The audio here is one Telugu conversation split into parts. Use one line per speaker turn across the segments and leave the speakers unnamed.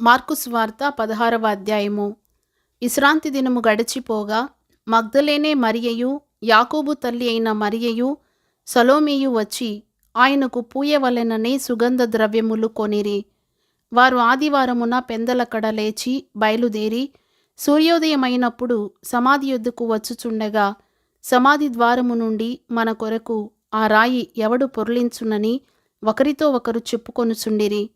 మార్కుస్ వార్త పదహారవ అధ్యాయము. విశ్రాంతి దినము గడిచిపోగా మగ్ధలేనే మరియయు యాకోబు తల్లి అయిన మరియయు సలోమియు వచ్చి ఆయనకు పూయవలెననే సుగంధ ద్రవ్యములు కొనిరి. వారు ఆదివారమున పెందలకడ లేచి బయలుదేరి సూర్యోదయమైనప్పుడు సమాధి యొద్దకు వచ్చుచుండగా సమాధి ద్వారము నుండి మన కొరకు ఆ రాయి ఎవడు పొర్లించునని ఒకరితో ఒకరు చెప్పుకొనుచుండిరి.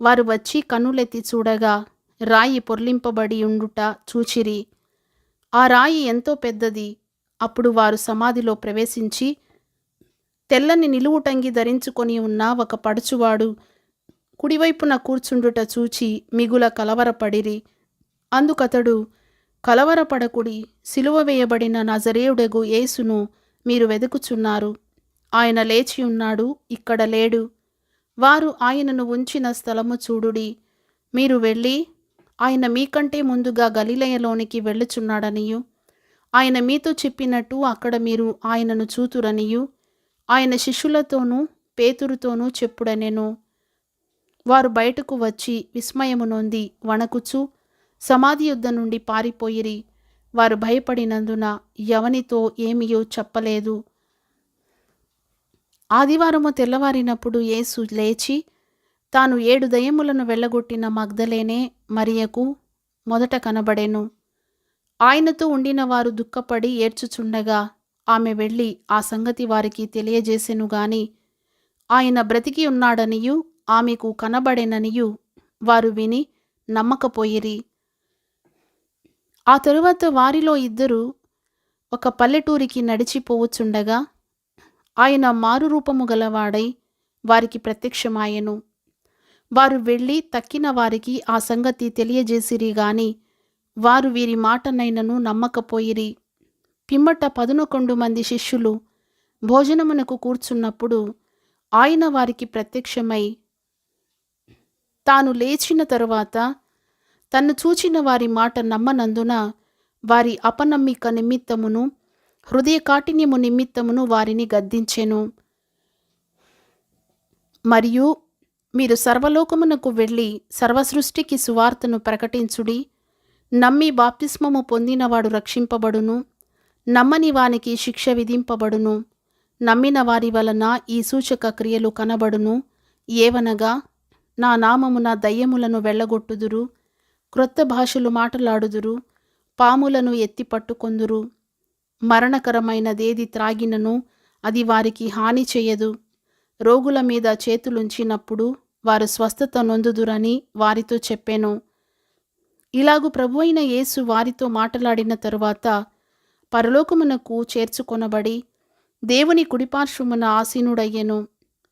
వారు వచ్చి కన్నులెత్తి చూడగా రాయి పొర్లింపబడి ఉండుట చూచిరి. ఆ రాయి ఎంతో పెద్దది. అప్పుడు వారు సమాధిలో ప్రవేశించి తెల్లని నిలువుటంగి ధరించుకొని ఉన్న ఒక పడుచువాడు కుడివైపున కూర్చుండుట చూచి మిగుల కలవరపడిరి. అందుకతడు కలవరపడకుడి సిలువ వేయబడిన నజరేయుడగు యేసును మీరు వెదుకుచున్నారు. ఆయన లేచి ఉన్నాడు ఇక్కడ లేడు. వారు ఆయనను ఉంచిన స్థలము చూడుడి. మీరు వెళ్ళి ఆయన మీకంటే ముందుగా గలిలయలోనికి వెళ్ళుచున్నాడనియు. ఆయన మీతో చెప్పినట్టు అక్కడ మీరు ఆయనను చూతురనియు. ఆయన శిష్యులతోనూ పేతురుతోనూ చెప్పుడనెను. వారు బయటకు వచ్చి విస్మయము నొంది వణకుచు సమాధి యుద్ధ నుండి పారిపోయిరి. వారు భయపడినందున ఎవనితో ఏమియో చెప్పలేదు. ఆదివారము తెల్లవారినప్పుడు యేసు లేచి తాను ఏడు దయములను వెళ్ళగొట్టిన మగ్ధలేనే మరియకు మొదట కనబడెను. ఆయనతో ఉండిన వారు దుఃఖపడి ఏడ్చుచుండగా ఆమె వెళ్ళి ఆ సంగతి వారికి తెలియజేసెను గాని ఆయన బ్రతికి ఉన్నాడనియు ఆమెకు కనబడెననియు వారు విని నమ్మకపోయిరి. ఆ తరువాత వారిలో ఇద్దరు ఒక పల్లెటూరికి నడిచిపోవచ్చుండగా ఆయన మారురూపము గలవాడై వారికి ప్రత్యక్షమాయెను. వారు వెళ్ళి తక్కిన వారికి ఆ సంగతి తెలియజేసిరి గాని వారు వీరి మాటనైనను నమ్మకపోయిరి. పిమ్మట పదునకొండు మంది శిష్యులు భోజనమునకు కూర్చున్నప్పుడు ఆయన వారికి ప్రత్యక్షమై తాను లేచిన తరువాత తన్ను చూచిన వారి మాట నమ్మనందున వారి అపనమ్మిక నిమిత్తమును హృదయ కాఠిన్యము నిమిత్తమును వారిని గద్దించెను. మరియు మీరు సర్వలోకమునకు వెళ్ళి సర్వసృష్టికి సువార్తను ప్రకటించుడి. నమ్మి బాప్తిస్మము పొందినవాడు రక్షింపబడును. నమ్మని వానికి శిక్ష విధింపబడును. నమ్మిన వారి వలన ఈ సూచక క్రియలు కనబడును. ఏవనగా నా నామమున దయ్యములను వెళ్ళగొట్టుదురు. క్రొత్త భాషలు మాటలాడుదురు. పాములను ఎత్తి పట్టుకొందురు. మరణకరమైనదేది త్రాగినను అది వారికి హాని చేయదు. రోగుల మీద చేతులుంచినప్పుడు వారు స్వస్థత నొందుదురని వారితో చెప్పాను. ఇలాగు ప్రభు అయిన యేసు వారితో మాట్లాడిన తరువాత పరలోకమునకు చేర్చుకొనబడి దేవుని కుడిపార్శ్వమున ఆసీనుడయ్యెను.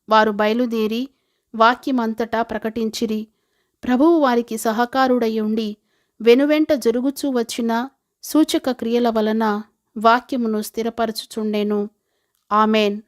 వారు బయలుదేరి వాక్యమంతటా ప్రకటించిరి. ప్రభువు వారికి సహకారుడై ఉండి వెనువెంట జరుగుచూ వచ్చిన సూచక క్రియల వలన వాక్యమును స్థిరపరచుచుండెను. ఆమెన్.